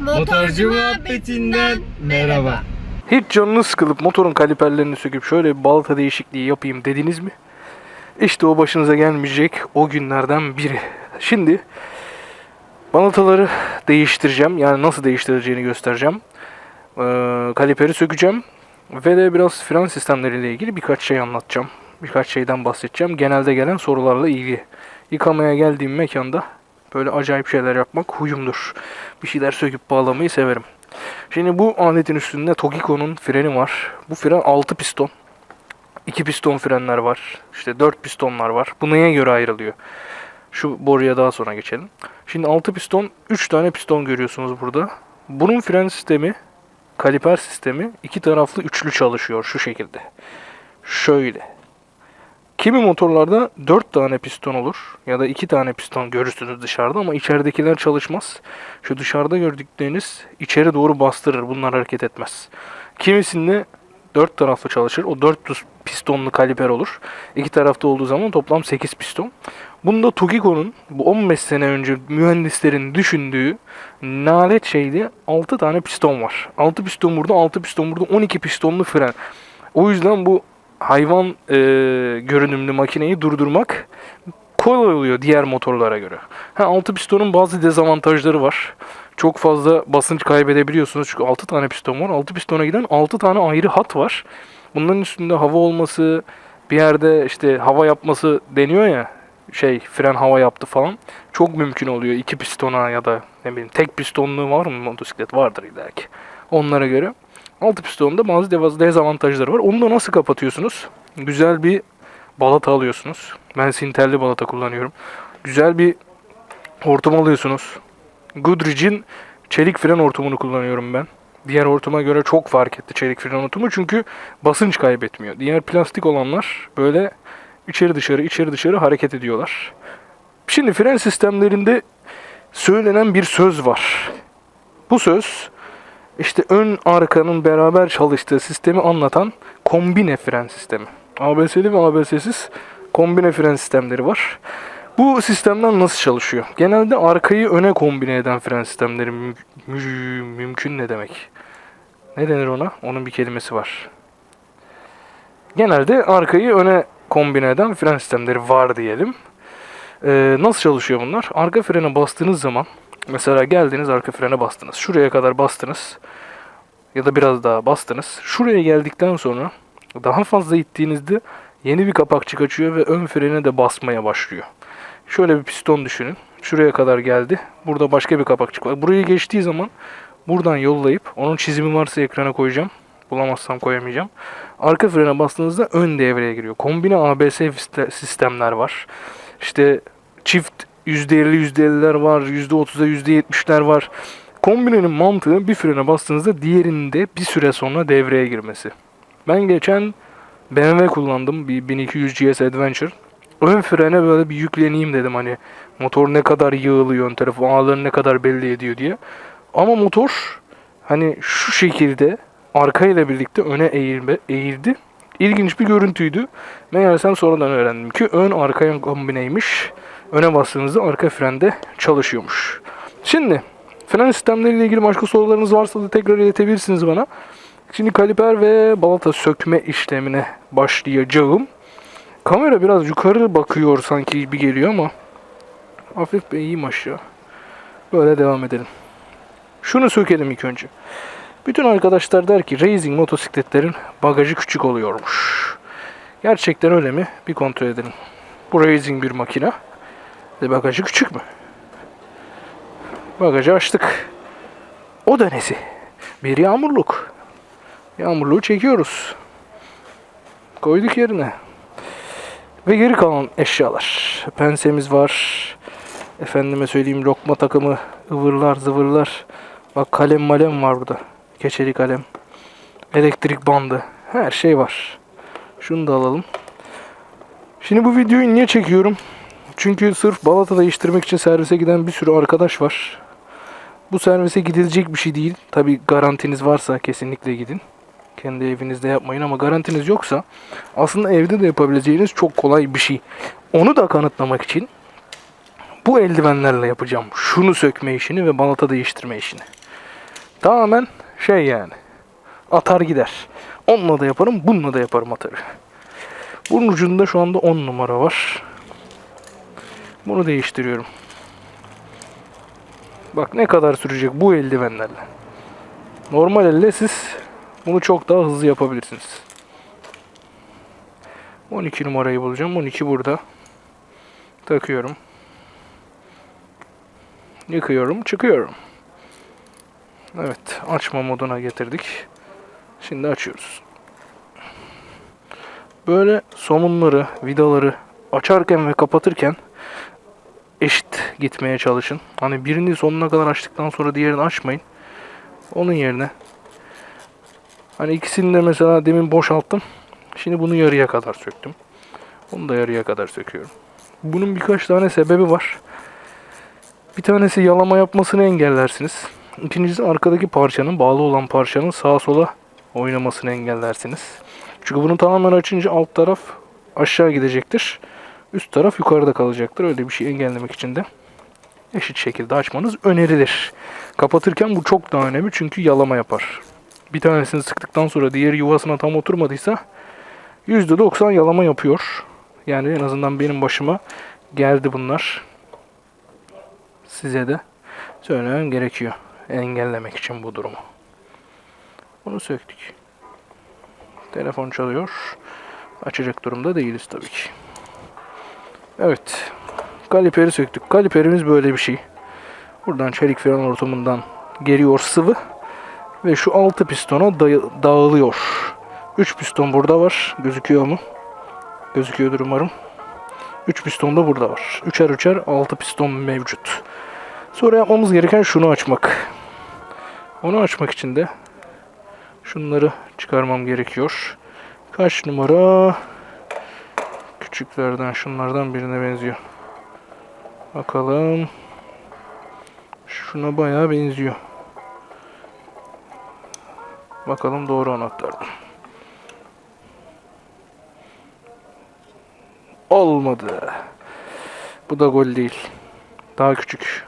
Motorcu muhabbetinden merhaba. Hiç canınız sıkılıp motorun kaliperlerini söküp şöyle bir balata değişikliği yapayım dediniz mi? İşte o başınıza gelmeyecek o günlerden biri. Şimdi balataları değiştireceğim. Yani nasıl değiştireceğini göstereceğim. Ee, kaliperi sökeceğim. Ve de biraz fren sistemleriyle ilgili birkaç şey anlatacağım. Birkaç şeyden bahsedeceğim. Genelde gelen sorularla ilgili. Yıkamaya geldiğim mekanda böyle acayip şeyler yapmak huyumdur. Bir şeyler söküp bağlamayı severim. Şimdi bu aletin üstünde Togiko'nun freni var. Bu fren 6 piston. 2 piston frenler var. İşte 4 pistonlar var. Bu neye göre ayrılıyor? Şu boruya daha sonra geçelim. Şimdi 6 piston, 3 tane piston görüyorsunuz burada. Bunun fren sistemi, kaliper sistemi iki taraflı üçlü çalışıyor şu şekilde. Şöyle. Kimi motorlarda 4 tane piston olur ya da 2 tane piston görürsünüz dışarıda ama içeridekiler çalışmaz. Şu dışarıda gördükleriniz içeri doğru bastırır. Bunlar hareket etmez. Kimisinde 4 taraflı çalışır. O 4 pistonlu kaliper olur. İki tarafta olduğu zaman toplam 8 piston. Bunda Togiko'nun bu 15 sene önce mühendislerin düşündüğü nalet şeydi 6 tane piston var. 6 piston burada, 6 piston burada, 12 pistonlu fren. O yüzden bu hayvan e, görünümlü makineyi durdurmak kolay oluyor diğer motorlara göre. Ha, 6 pistonun bazı dezavantajları var. Çok fazla basınç kaybedebiliyorsunuz çünkü 6 tane piston var. 6 pistona giden 6 tane ayrı hat var. Bunların üstünde hava olması, bir yerde işte hava yapması deniyor ya şey fren hava yaptı falan. Çok mümkün oluyor iki pistona ya da ne bileyim tek pistonlu var mı motosiklet vardır illaki. Onlara göre. Altı pistonda bazı dezavantajları var. Onu da nasıl kapatıyorsunuz? Güzel bir balata alıyorsunuz. Ben sinterli balata kullanıyorum. Güzel bir hortum alıyorsunuz. Goodrich'in çelik fren hortumunu kullanıyorum ben. Diğer hortuma göre çok fark etti çelik fren hortumu çünkü basınç kaybetmiyor. Diğer plastik olanlar böyle içeri dışarı içeri dışarı hareket ediyorlar. Şimdi fren sistemlerinde söylenen bir söz var. Bu söz işte ön arkanın beraber çalıştığı sistemi anlatan kombine fren sistemi. ABS'li ve ABS'siz kombine fren sistemleri var. Bu sistemler nasıl çalışıyor? Genelde arkayı öne kombine eden fren sistemleri mü- mü- mümkün ne demek? Ne denir ona? Onun bir kelimesi var. Genelde arkayı öne kombine eden fren sistemleri var diyelim. Ee, nasıl çalışıyor bunlar? Arka frene bastığınız zaman mesela geldiniz arka frene bastınız. Şuraya kadar bastınız ya da biraz daha bastınız. Şuraya geldikten sonra daha fazla ittiğinizde yeni bir kapakçık açıyor ve ön frene de basmaya başlıyor. Şöyle bir piston düşünün. Şuraya kadar geldi. Burada başka bir kapakçık var. Burayı geçtiği zaman buradan yollayıp onun çizimi varsa ekrana koyacağım. Bulamazsam koyamayacağım. Arka frene bastığınızda ön devreye giriyor. Kombine ABS siste- sistemler var. İşte çift %50 %50'ler var. %30'a %70'ler var. Kombinenin mantığı bir frene bastığınızda diğerinde bir süre sonra devreye girmesi. Ben geçen BMW kullandım. Bir 1200 GS Adventure. Ön frene böyle bir yükleneyim dedim hani motor ne kadar yığılıyor ön tarafı ağlarını ne kadar belli ediyor diye. Ama motor hani şu şekilde arkayla birlikte öne eğilme, eğildi. İlginç bir görüntüydü. Meğersem sonradan öğrendim ki ön arka kombineymiş. Öne bastığınızda arka frende çalışıyormuş. Şimdi fren sistemleriyle ilgili başka sorularınız varsa da tekrar iletebilirsiniz bana. Şimdi kaliper ve balata sökme işlemine başlayacağım. Kamera biraz yukarı bakıyor sanki gibi geliyor ama hafif bir eğim aşağı. Böyle devam edelim. Şunu sökelim ilk önce. Bütün arkadaşlar der ki racing motosikletlerin bagajı küçük oluyormuş. Gerçekten öyle mi? Bir kontrol edelim. Bu racing bir makine. Bagajı küçük mü? Bagajı açtık. O da nesi? Bir yağmurluk. Yağmurluğu çekiyoruz. Koyduk yerine. Ve geri kalan eşyalar. Pensemiz var. Efendime söyleyeyim lokma takımı, ıvırlar zıvırlar. Bak kalem malem var burada. Keçeli kalem. Elektrik bandı. Her şey var. Şunu da alalım. Şimdi bu videoyu niye çekiyorum? Çünkü sırf balata değiştirmek için servise giden bir sürü arkadaş var. Bu servise gidilecek bir şey değil. Tabi garantiniz varsa kesinlikle gidin. Kendi evinizde yapmayın ama garantiniz yoksa aslında evde de yapabileceğiniz çok kolay bir şey. Onu da kanıtlamak için bu eldivenlerle yapacağım. Şunu sökme işini ve balata değiştirme işini. Tamamen şey yani. Atar gider. Onunla da yaparım, bununla da yaparım atarı. Bunun ucunda şu anda 10 numara var. Bunu değiştiriyorum. Bak ne kadar sürecek bu eldivenlerle. Normal elle siz bunu çok daha hızlı yapabilirsiniz. 12 numarayı bulacağım. 12 burada. Takıyorum. Yıkıyorum, çıkıyorum. Evet, açma moduna getirdik. Şimdi açıyoruz. Böyle somunları, vidaları açarken ve kapatırken eşit gitmeye çalışın. Hani birini sonuna kadar açtıktan sonra diğerini açmayın. Onun yerine hani ikisini de mesela demin boşalttım. Şimdi bunu yarıya kadar söktüm. Bunu da yarıya kadar söküyorum. Bunun birkaç tane sebebi var. Bir tanesi yalama yapmasını engellersiniz. İkincisi arkadaki parçanın, bağlı olan parçanın sağa sola oynamasını engellersiniz. Çünkü bunu tamamen açınca alt taraf aşağı gidecektir. Üst taraf yukarıda kalacaktır. Öyle bir şey engellemek için de eşit şekilde açmanız önerilir. Kapatırken bu çok daha önemli çünkü yalama yapar. Bir tanesini sıktıktan sonra diğeri yuvasına tam oturmadıysa %90 yalama yapıyor. Yani en azından benim başıma geldi bunlar. Size de söylemem gerekiyor. Engellemek için bu durumu. Bunu söktük. Telefon çalıyor. Açacak durumda değiliz tabii ki. Evet. Kaliperi söktük. Kaliperimiz böyle bir şey. Buradan çelik fren ortamından geliyor sıvı. Ve şu altı pistona dağılıyor. 3 piston burada var. Gözüküyor mu? Gözüküyordur umarım. 3 piston da burada var. Üçer üçer 6 piston mevcut. Sonra yapmamız gereken şunu açmak. Onu açmak için de şunları çıkarmam gerekiyor. Kaç numara? Küçüklerden şunlardan birine benziyor. Bakalım. Şuna bayağı benziyor. Bakalım doğru anahtar. Olmadı. Bu da gol değil. Daha küçük.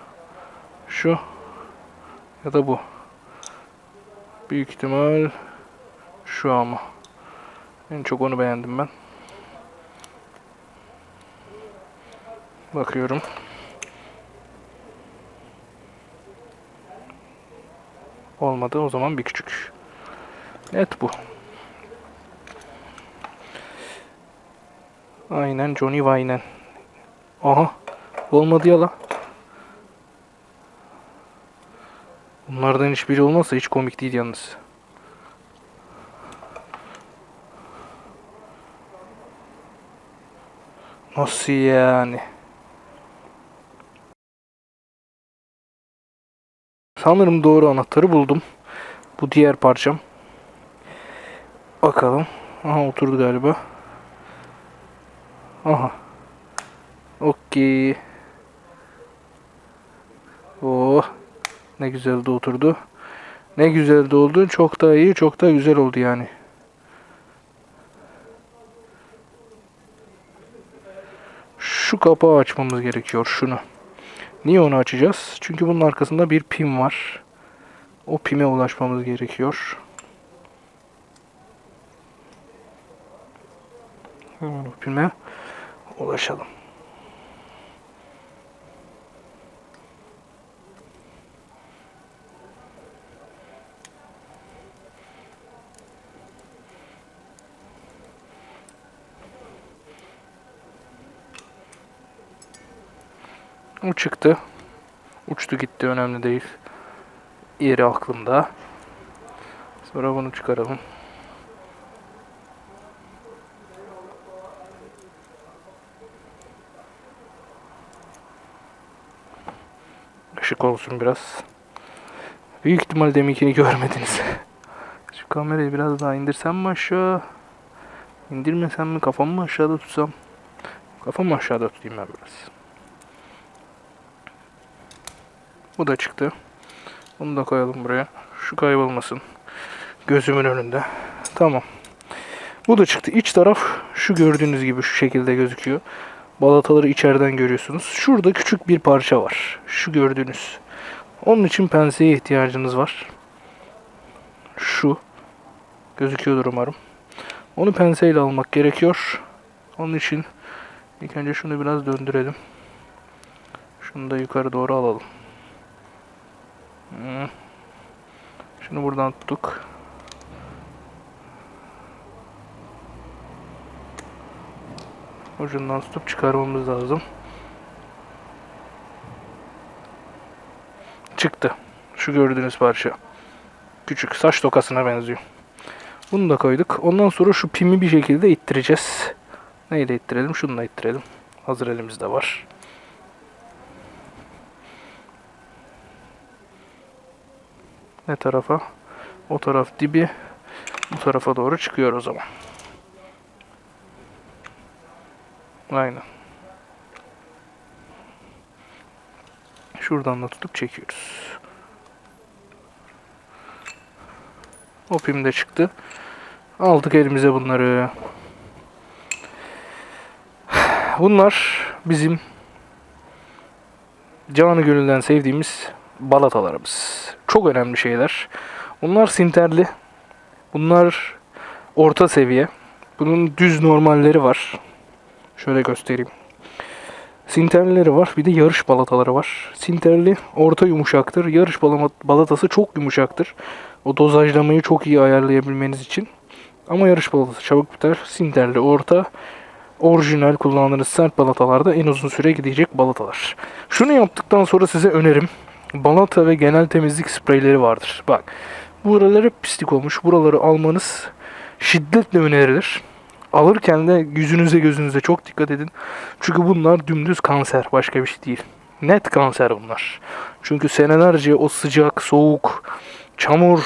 Şu ya da bu. Büyük ihtimal şu ama. En çok onu beğendim ben. Bakıyorum. Olmadı. O zaman bir küçük. Net bu. Aynen Johnny Wayne'en. Aha. Olmadı ya la. Bunlardan hiçbiri olmazsa hiç komik değil yalnız. Nasıl yani? Sanırım doğru anahtarı buldum. Bu diğer parçam. Bakalım. Aha oturdu galiba. Aha. Okey. Oh. Ne güzel de oturdu. Ne güzel de oldu. Çok daha iyi, çok daha güzel oldu yani. Şu kapağı açmamız gerekiyor. Şunu. Niye onu açacağız? Çünkü bunun arkasında bir pim var. O pime ulaşmamız gerekiyor. Hemen o pime ulaşalım. O çıktı. Uçtu gitti önemli değil. Yeri aklımda. Sonra bunu çıkaralım. Işık olsun biraz. Büyük ihtimal deminkini görmediniz. Şu kamerayı biraz daha indirsem mi aşağı? İndirmesem mi? Kafamı mı aşağıda tutsam? Kafamı aşağıda tutayım ben biraz. Bu da çıktı. Bunu da koyalım buraya. Şu kaybolmasın. Gözümün önünde. Tamam. Bu da çıktı. İç taraf şu gördüğünüz gibi şu şekilde gözüküyor. Balataları içeriden görüyorsunuz. Şurada küçük bir parça var. Şu gördüğünüz. Onun için penseye ihtiyacınız var. şu. Gözüküyordur umarım. Onu penseyle almak gerekiyor. Onun için ilk önce şunu biraz döndürelim. Şunu da yukarı doğru alalım. Hmm. Şunu buradan tuttuk. Ucundan tutup çıkarmamız lazım. Çıktı. Şu gördüğünüz parça. Küçük saç tokasına benziyor. Bunu da koyduk. Ondan sonra şu pimi bir şekilde ittireceğiz. Neyle ittirelim? Şununla ittirelim. Hazır elimizde var. Ne tarafa? O taraf dibi. Bu tarafa doğru çıkıyor o zaman. Aynen. Şuradan da tutup çekiyoruz. O pim de çıktı. Aldık elimize bunları. Bunlar bizim canı gönülden sevdiğimiz balatalarımız. Çok önemli şeyler. Bunlar sinterli. Bunlar orta seviye. Bunun düz normalleri var. Şöyle göstereyim. Sinterlileri var. Bir de yarış balataları var. Sinterli orta yumuşaktır. Yarış balatası çok yumuşaktır. O dozajlamayı çok iyi ayarlayabilmeniz için. Ama yarış balatası çabuk biter. Sinterli orta. Orijinal kullandığınız sert balatalarda en uzun süre gidecek balatalar. Şunu yaptıktan sonra size önerim. Balata ve genel temizlik spreyleri vardır. Bak. Buraları pislik olmuş. Buraları almanız şiddetle önerilir. Alırken de yüzünüze gözünüze çok dikkat edin. Çünkü bunlar dümdüz kanser. Başka bir şey değil. Net kanser bunlar. Çünkü senelerce o sıcak, soğuk, çamur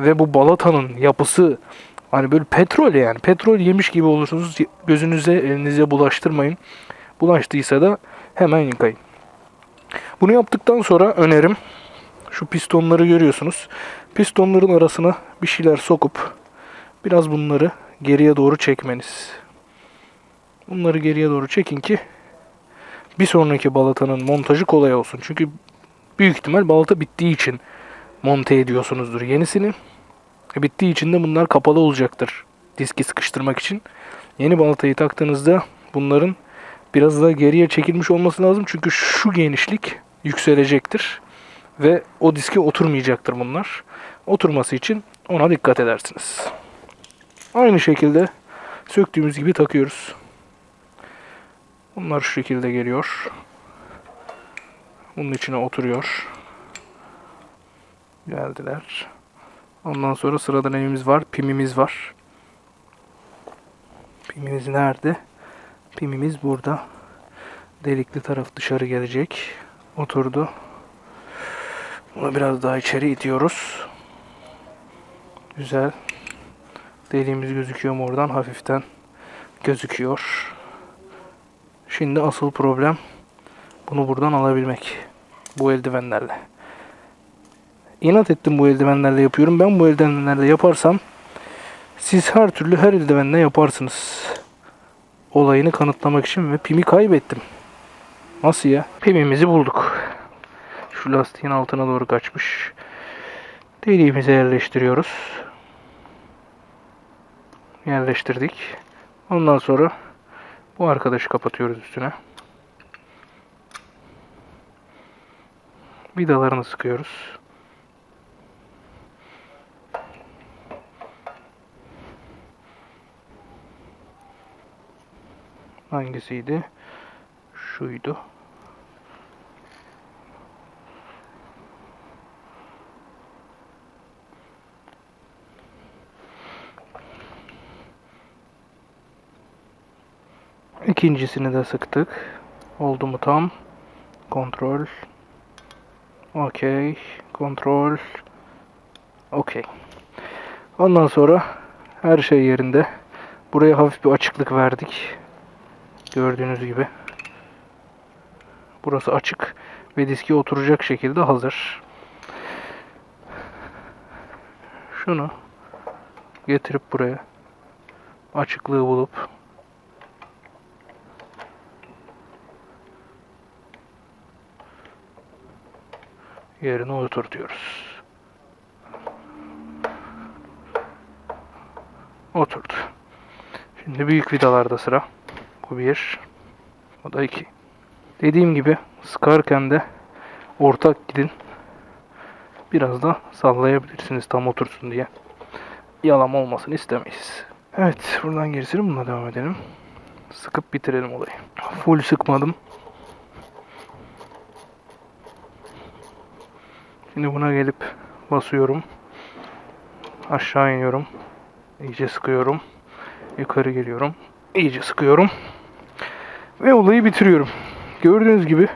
ve bu balatanın yapısı hani böyle petrol yani. Petrol yemiş gibi olursunuz. Gözünüze, elinize bulaştırmayın. Bulaştıysa da hemen yıkayın. Bunu yaptıktan sonra önerim şu pistonları görüyorsunuz. Pistonların arasına bir şeyler sokup biraz bunları geriye doğru çekmeniz. Bunları geriye doğru çekin ki bir sonraki balatanın montajı kolay olsun. Çünkü büyük ihtimal balata bittiği için monte ediyorsunuzdur yenisini. E, bittiği için de bunlar kapalı olacaktır diski sıkıştırmak için. Yeni balatayı taktığınızda bunların biraz daha geriye çekilmiş olması lazım. Çünkü şu genişlik yükselecektir ve o diske oturmayacaktır bunlar. Oturması için ona dikkat edersiniz. Aynı şekilde söktüğümüz gibi takıyoruz. Bunlar şu şekilde geliyor. Bunun içine oturuyor. Geldiler. Ondan sonra sırada neyimiz var? Pimimiz var. Pimimiz nerede? Pimimiz burada. Delikli taraf dışarı gelecek. Oturdu. Bunu biraz daha içeri itiyoruz. Güzel. Deliğimiz gözüküyor mu oradan? Hafiften gözüküyor. Şimdi asıl problem bunu buradan alabilmek. Bu eldivenlerle. İnat ettim bu eldivenlerle yapıyorum. Ben bu eldivenlerle yaparsam siz her türlü her eldivenle yaparsınız. Olayını kanıtlamak için ve pimi kaybettim. Nasıl ya? Pimimizi bulduk. Şu lastiğin altına doğru kaçmış. Deliğimize yerleştiriyoruz. Yerleştirdik. Ondan sonra bu arkadaşı kapatıyoruz üstüne. Vidalarını sıkıyoruz. Hangisiydi? Şuydu. İkincisini de sıktık. Oldu mu tam? Kontrol. Okey. Kontrol. Okey. Ondan sonra her şey yerinde. Buraya hafif bir açıklık verdik. Gördüğünüz gibi. Burası açık ve diski oturacak şekilde hazır. Şunu getirip buraya açıklığı bulup yerine oturtuyoruz. Oturdu. Şimdi büyük vidalarda sıra. Bu bir. Bu da iki. Dediğim gibi sıkarken de ortak gidin. Biraz da sallayabilirsiniz tam otursun diye. Yalama olmasını istemeyiz. Evet buradan gerisini bununla devam edelim. Sıkıp bitirelim olayı. Full sıkmadım. Şimdi buna gelip basıyorum. Aşağı iniyorum. İyice sıkıyorum. Yukarı geliyorum. İyice sıkıyorum. Ve olayı bitiriyorum. Gördüğünüz gibi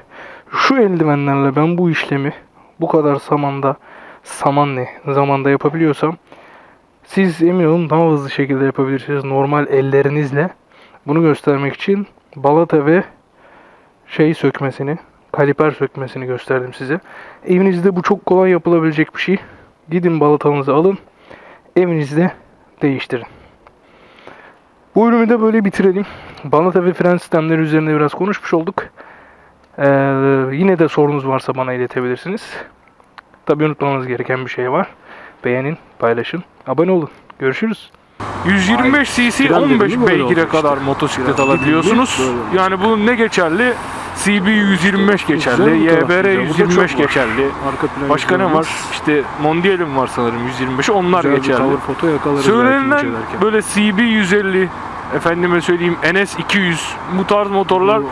şu eldivenlerle ben bu işlemi bu kadar zamanda saman ne zamanda yapabiliyorsam siz emin olun daha hızlı şekilde yapabilirsiniz normal ellerinizle. Bunu göstermek için balata ve şey sökmesini, kaliper sökmesini gösterdim size. Evinizde bu çok kolay yapılabilecek bir şey. Gidin balatanızı alın, evinizde değiştirin. Bu ürünü de böyle bitirelim. Balata ve fren sistemleri üzerinde biraz konuşmuş olduk. Ee, yine de sorunuz varsa bana iletebilirsiniz. Tabii unutmamanız gereken bir şey var. Beğenin, paylaşın, abone olun. Görüşürüz. 125 cc Fren 15 dediğim böyle beygire kadar işte. motosiklet alabiliyorsunuz. Yani bu ne geçerli? CB 125 geçerli, YBR güzel. Bu da 125 çok var. geçerli. Arka plan Başka ne var? İşte Mondial'im var sanırım 125. Onlar geçerli. incelerken. böyle CB 150 efendime söyleyeyim NS 200 bu tarz motorlar da